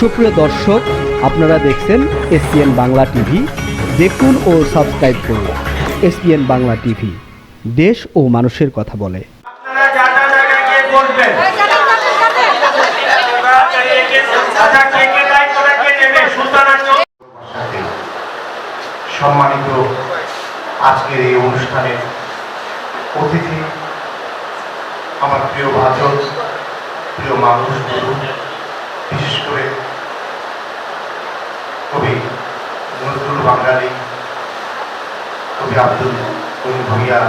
সুপ্রিয় দর্শক, আপনারা দেখছেন এসপিএন বাংলা টিভি। দেখুন ও সাবস্ক্রাইব করুন এসপিএন বাংলা টিভি। দেশ ও মানুষের কথা বলে। সম্মানিত আজকের এই অনুষ্ঠানের অতিথি, আমার প্রিয় ভাজন, প্রিয় মানুষ বিশেষ করে কবি নজরুল বাঙালি কবি আব্দুল করিম ভূঁইয়া,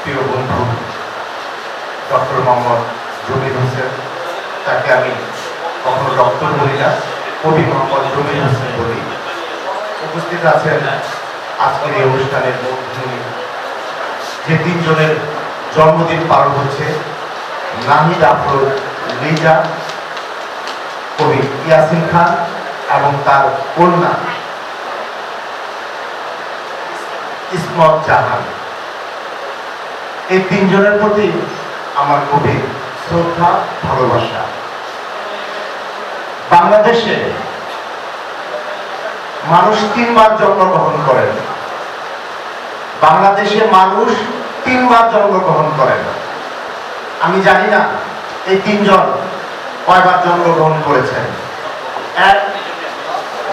প্রিয় বন্ধু ডক্টর মোহাম্মদ জমির হোসেন, তাকে আমি কখনো ডক্টর বলি না, কবি মোহাম্মদ জমির হোসেন বলি। উপস্থিত আছেন আজকের এই অনুষ্ঠানের মধ্যে যে তিনজনের জন্মদিন পালন হচ্ছে, নাহিদ আফরোজ, লিজা, কবি ইয়াসিন খান এবং তার কন্যা ইসমত জাহান। এই তিনজনের প্রতি আমার গভীর শ্রদ্ধা, ভালোবাসা। বাংলাদেশে মানুষ তিনবার জন্মগ্রহণ করেন। বাংলাদেশে মানুষ তিনবার জন্মগ্রহণ করেন। আমি জানি না এই তিনজন কয়বার জন্মগ্রহণ করেছেন।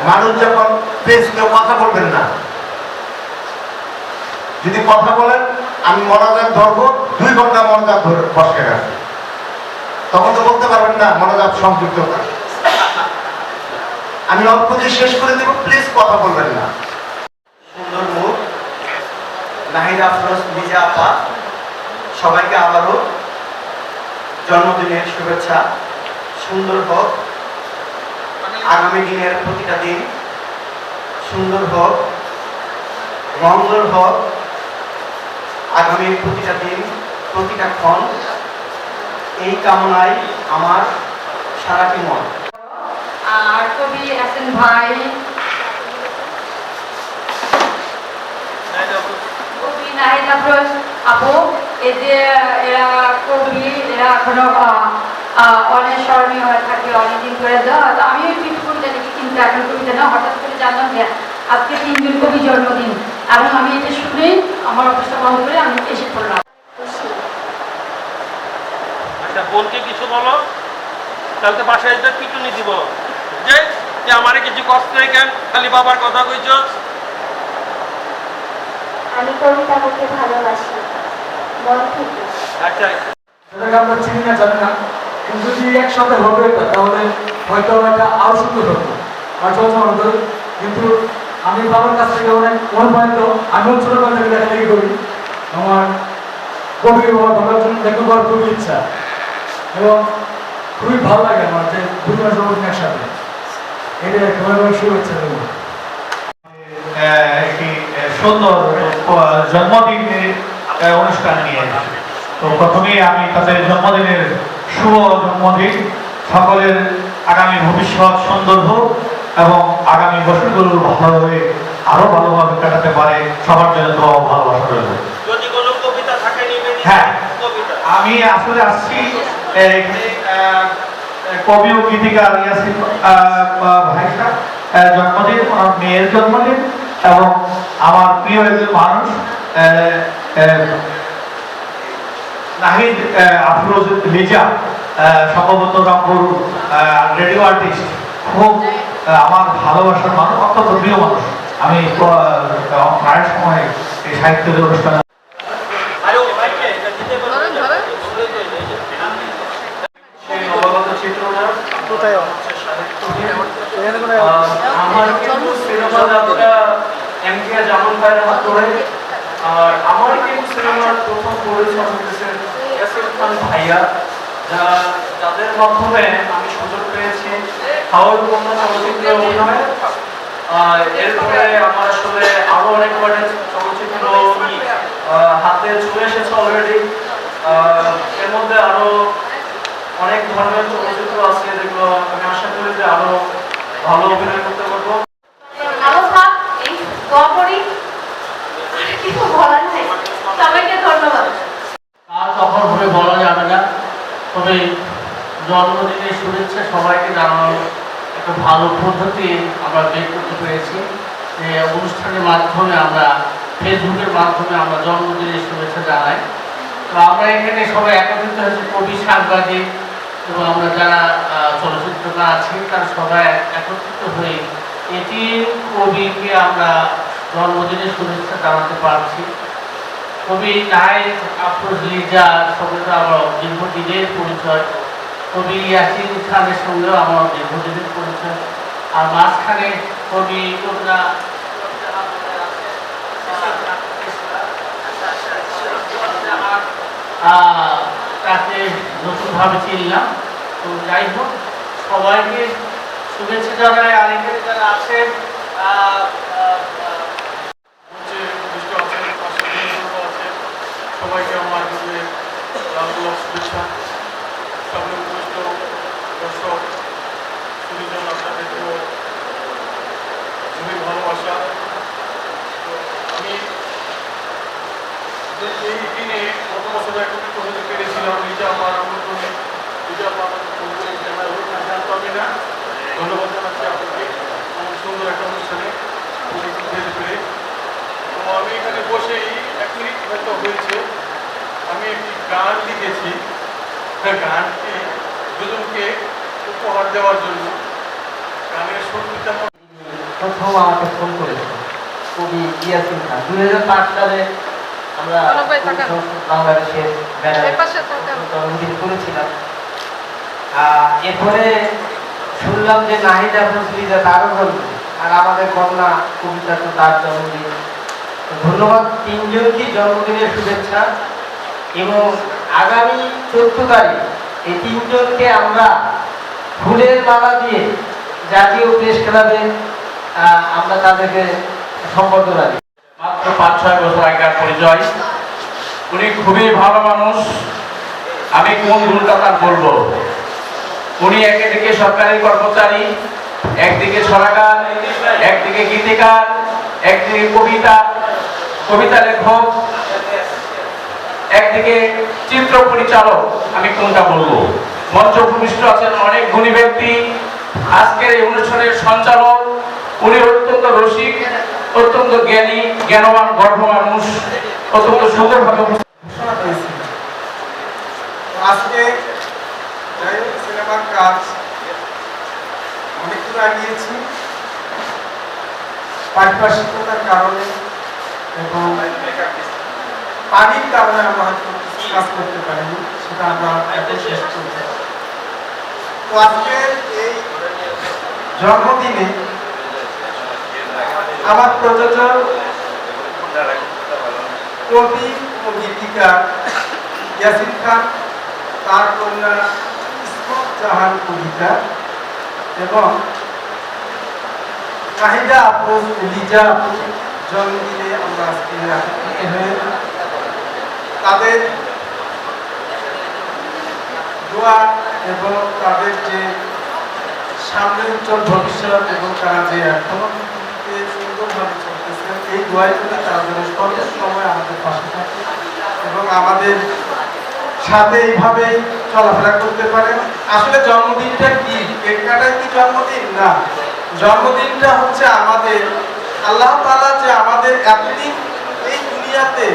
মানুষ যখন প্রেস কেউ কথা বলবেন না, যদি কথা বলেন, আমি মনোজাত ধরবো, দুই ঘণ্টা মনোজাত ধরে বসে গেছে। তখন তো বলতে পারবেন না মনোজাত সংযুক্ত আমি অল্প দিয়ে শেষ করে দেবো, প্লিজ কথা বলবেন না। সুন্দর মুখ। নাহিদ আফরোজ লিজা আপা, সবাইকে আবারও জন্মদিনের শুভেচ্ছা। সুন্দর হোক। আগামী দিনের প্রতিটা দিন সুন্দর হোক, মঙ্গল হোক আগামীর প্রতিটা দিন, প্রতিটা ক্ষণ, এই কামনায় আমার সারাটি মন। আর কবি আছেন ভাই। কবি আপু, এই যে এরা কবি, এরা এখনও অনেক স্মরণীয় হয়ে থাকে, অনেকদিন ধরে। দেওয়া তো কিন্তু এখন কবিতা না হঠাৎ করে জানলাম যে আজকে তিনজন কবি জন্মদিন। এবং আমি এটা শুনেই আমার অবস্থা বন্ধ করে আমি এসে পড়লাম। আচ্ছা বোনকে কিছু বলো? তাহলে তো বাসায় যেতে পিটুনি দিব। যে যে আমারে কিছু কষ্ট নেই কেন? খালি বাবার কথা কইছ? আমি কবিতাকে ভালোবাসি। মন থেকে আচ্ছা। আমরা চিনি না জানি না। কিন্তু যদি একসাথে হবে তাহলে হয়তো এটা আরও সুন্দর হতো। চলছে আমাদের কিন্তু আমি বাবার কাছ থেকে অনেক অনুপ্রাণিত। আমিও থেকে লেখালেখি করি। আমার কবি হওয়ার ভাবার জন্য খুবই ইচ্ছা। এবং খুবই ভালো লাগে আমার যে দুজনের জন্মদিন একসাথে। এটা একটি সুন্দর আহ, জন্মদিনের অনুষ্ঠান নিয়ে তো প্রথমেই আমি তাদের জন্মদিনের শুভ জন্মদিন। সকলের আগামী ভবিষ্যৎ সুন্দর হোক। এবং আগামী বছরগুলো ভালোভাবে আরও ভালোভাবে কাটাতে পারে সবার জন্য দোয়া ভালোবাসা রইল যদি কোনো কবিতা থাকে হ্যাঁ। কবিতা আমি আসলে আসছি কবি ও গীতিকার ইয়াসিন আহ, জন্মদিন আমার মেয়ের জন্মদিন এবং আমার প্রিয় একজন মানুষ নাহিদ আফরোজ লিজা সম্ভবত রংপুর রেডিও আর্টিস্ট খুব আমার ভালোবাসার মানুষ অত্যন্ত প্রিয় মানুষ। আমি প্রায় সময় এই সাহিত্যের অনুষ্ঠানে আরে আমার কিন্তু সিনেমার প্রথম পরিচয় হচ্ছে ইয়াসির খান ভাইয়া যা যাদের মাধ্যমে আমি সুযোগ পেয়েছি হাওয়ার বন্ধন চলচ্চিত্র অভিনয় এরপরে আমার আসলে আরও অনেক কয়টা চলচ্চিত্র হাতে চলে এসেছে অলরেডি এর মধ্যে আরও অনেক ধরনের চলচ্চিত্র আছে যেগুলো আমি আশা করি যে আরও ভালো অভিনয় করতে পারব আরও ভাব এই দোয়া করি আর কিছু বলার নেই সবাইকে ধন্যবাদ আর কখন হবে বলা যাবে না তবে জন্মদিনের শুভেচ্ছা সবাইকে জানানোর একটা ভালো পদ্ধতি আমরা বের করতে পেরেছি। যে অনুষ্ঠানের মাধ্যমে আমরা, ফেসবুকের মাধ্যমে আমরা জন্মদিনের শুভেচ্ছা জানাই। তো আমরা এখানে সবাই একত্রিত হয়েছি কবি, সাংবাদিক এবং আমরা যারা চলচ্চিত্রকার আছি, তারা সবাই একত্রিত হয়ে এটি কবিকে আমরা জন্মদিনের শুভেচ্ছা জানাতে পারছি। কবি নাইট আফরোজ লিজা সঙ্গে তো আমার দীর্ঘদিনের পরিচয়। কবি ইয়াসিন খানের সঙ্গেও আমার দীর্ঘদিনের পরিচয়। আর মাঝখানে কবি তাকে নতুনভাবে চিনলাম। তো যাই হোক, সবাইকে শুভেচ্ছা জানাই। আর এখানে যারা আছেন সবাইকে আমার শুভেচ্ছা সামনে উপস্থিত দর্শক সুবিজন আপনাদেরকেও খুবই ভালোবাসা তো আমি যে এই দিনে গত বছর পেরেছিলাম এটা আমার আমন্ত্রণে এটা আমার করে জানাই হোক না ধন্যবাদ আপনাকে আমার একটা অনুষ্ঠানে। তো আমি এখানে বসেই এক মিনিট হয়েছে। আমি একটি গান লিখেছি। হ্যাঁ, গানটি দুজনকে উপহার দেওয়ার জন্য। গানের প্রথম আমাকে ফোন করেছিল কবি হাজার সালে আমরা অনুভব থাকা। সংস্কৃত বাংলাদেশের ব্যানারে এর পাশে থাকা। জন্মদিন করেছিলাম। আহ, এরপরে শুনলাম যে নাহিদা ফজলিদা তারও জন্মদিন আর আমাদের কন্যা কবিতা তো তার জন্মদিন। ধন্যবাদ তিনজনকে জন্মদিনের শুভেচ্ছা। এবং আগামী চোদ্দ তারিখ এই তিনজনকে আমরা ফুলের মালা দিয়ে জাতীয় প্রেস ক্লাবে আমরা তাদেরকে সম্বর্ধনা দিই। মাত্র পাঁচ, ছয় বছর আগেকার পরিচয়। উনি খুবই ভালো মানুষ। আমি কোন ভুলটা তার বলব? উনি একদিকে সরকারি কর্মচারী, একদিকে সরাকার একদিকে গীতিকার, একদিকে কবিতা কবিতা লেখক, একদিকে চিত্র পরিচালক। আমি কোনটা বলব? মঞ্চ ভূমিষ্ঠ আছেন অনেক গুণী ব্যক্তি। আজকের এই অনুষ্ঠানের সঞ্চালক উনি অত্যন্ত রসিক। অত্যন্ত জ্ঞানী, জ্ঞানবান গর্ভ মানুষ, অত্যন্ত ঘোষণা করেছি আজকে সিনেমার কাজ অনেক দূর আগিয়েছি পারিপার্শ্বিকতার কারণে এবং পানির কারণে আমরা কাজ করতে পারিনি, সেটা আমরা এখন শেষ করতে তো আজকে এই জন্মদিনে আমার প্রযোজক কবি ও গীতিকার ইয়াসিন খান, তার কন্যা জাহান কবিতা এবং নাহিদা আফরোজ লিজা জন্মদিনে আমরা আজকে তাদের দোয়া এবং তাদের যে সামনের উজ্জ্বল ভবিষ্যৎ এবং তারা যে এখন এই আমাদের এবং আমাদের সাথে এইভাবেই চলাফেরা করতে আসলে জন্মদিনটা কি? কি জন্মদিন? না। জন্মদিনটা হচ্ছে আমাদের, আল্লাহ তাআলা যে আমাদের এতদিন এই দুনিয়াতে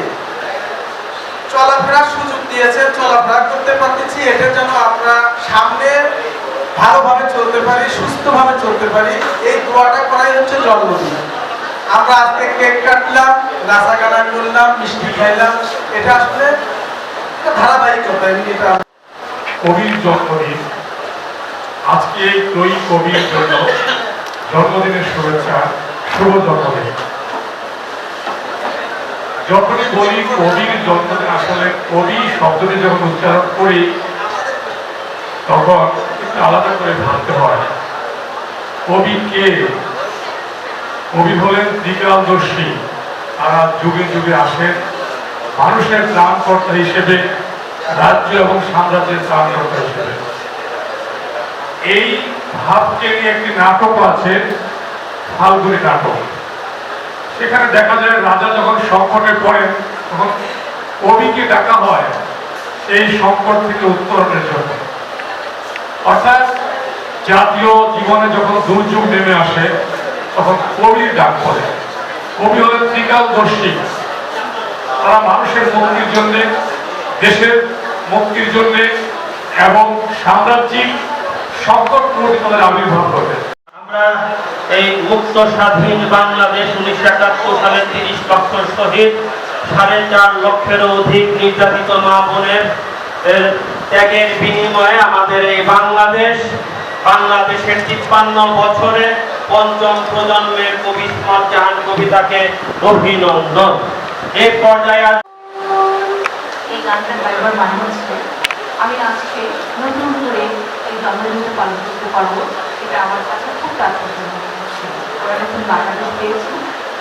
চলাফেরার সুযোগ দিয়েছে চলাফেরা করতে পারতেছি। এটা যেন আমরা সামনে ভালোভাবে চলতে পারি, সুস্থভাবে চলতে পারি, এই দোয়াটা করাই হচ্ছে জন্মদিন। আমরা আজকে কেক কাটলাম নাচা গানা করলাম, মিষ্টি খাইলাম, এটা আসলে ধারাবাহিকতা এমনি এটা কবির জন্মদিন। আজকে এই ত্রয়ী কবির জন্য জন্মদিনের শুভেচ্ছা, শুভ জন্মদিন। যখনই বলি কবির জন্মদিন, আসলে কবি শব্দটি যখন উচ্চারণ করি তখন আলাদা করে ভাবতে হয়, কবি কে? কবি হলেন দিগালদর্শী তারা যুগে যুগে আসেন। মানুষের ত্রাণকর্তা হিসেবে, রাজ্য এবং সাম্রাজ্যের ত্রাণকর্তা হিসেবে। এই ভাবকে নিয়ে একটি নাটক আছে, ফাল্গুনি নাটক। সেখানে দেখা যায় রাজা যখন সংকটে পড়েন, তখন কবিকে ডাকা হয়? সেই সংকট থেকে উত্তরণের জন্য। অর্থাৎ জাতীয় জীবনে যখন দুর্যোগ নেমে আসে, তখন কবির ডাক পড়ে। কবি হলেন ত্রিকালদর্শী তারা মানুষের মুক্তির জন্যে, দেশের মুক্তির জন্যে এবং সাম্রাজ্যিক সংকট মুহূর্তে তাদের আবির্ভাব করবে আমরা এই মুক্ত স্বাধীন বাংলাদেশ উনিশশো একাত্তর সালে তিরিশ লক্ষ শহীদ, সাড়ে চার লক্ষেরও অধিক নির্যাতিত মা বোনের ত্যাগের বিনিময়ে আমাদের এই বাংলাদেশ, বাংলাদেশের তিপ্পান্ন বছরে পঞ্চম প্রজন্মের কবি জাহান কবিতাকে অভিনন্দন। এই পর্যায়ে মানে আমি আজকে নতুন করে এই জন্মদিনটা পালন করতে পারব। এটা আমার কাছে খুব তাৎপর্য আমরা নতুন বাংলাদেশ পেয়েছি।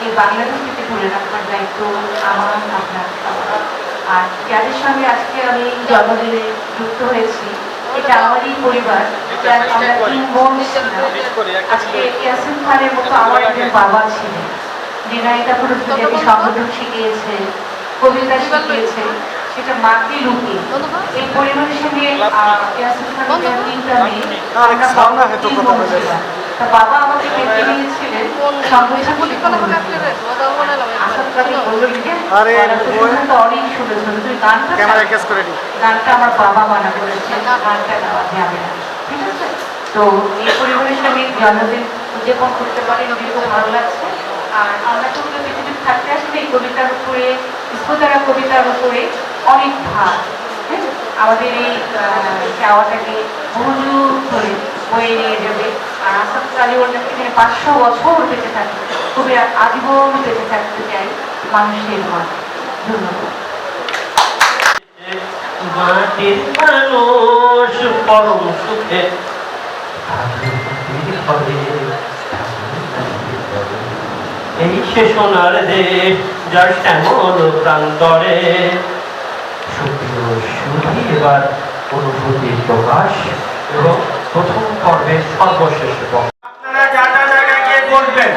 এই বাংলাদেশকে ধরে রাখবার দায়িত্ব আমার, আপনার। আর যাদের সঙ্গে আজকে আমি জন্মদিনে যুক্ত হয়েছি এটা আমারই পরিবার আমরা তিন বোন আজকে ইয়াসিন খানের মতো আমার একজন বাবা ছিলেন। যিনি এটা পুরো বিজেপি সংগঠন শিখিয়েছে কবিতা শিখিয়েছে সেটা মাকে লুকিয়ে এই পরিবারের সঙ্গে ইয়াসিন খানের তিনটা মেয়ে আমরা বাবা আমাকে ডেকে নিয়েছিলেন সংগঠন আসাদ কাকে বললেন যে তো অনেক শুনেছেন তুই গানটা গানটা আমার বাবা মানা করেছে গানটা গাওয়া যাবে না ঠিক আছে? তো এই পরিবারের সঙ্গে জন্মদিন উদযাপন করতে পারি নিজে খুব ভালো লাগছে। আর আমরা তো পৃথিবীতে থাকতে আসলে এই কবিতার উপরে কবিতার উপরে অনেক ভাব। হ্যাঁ? আমাদের এই চাওয়াটাকে বহুযুগ ধরে বয়ে নিয়ে যাবে। পাঁচশো বছর বেঁচে কবি আজীবন বেঁচে থাকতে চাই মানুষের মন ধন্যবাদ। মাটির মানুষ পরম সুখে। এই সে সোনার দেশ যার শ্যামল প্রান্তরে সুপ্রিয় এবার অনুভূতির প্রকাশ এবং প্রথম পর্বে সর্বশেষ আপনারা যা যা জায়গায় গিয়ে বলবেন।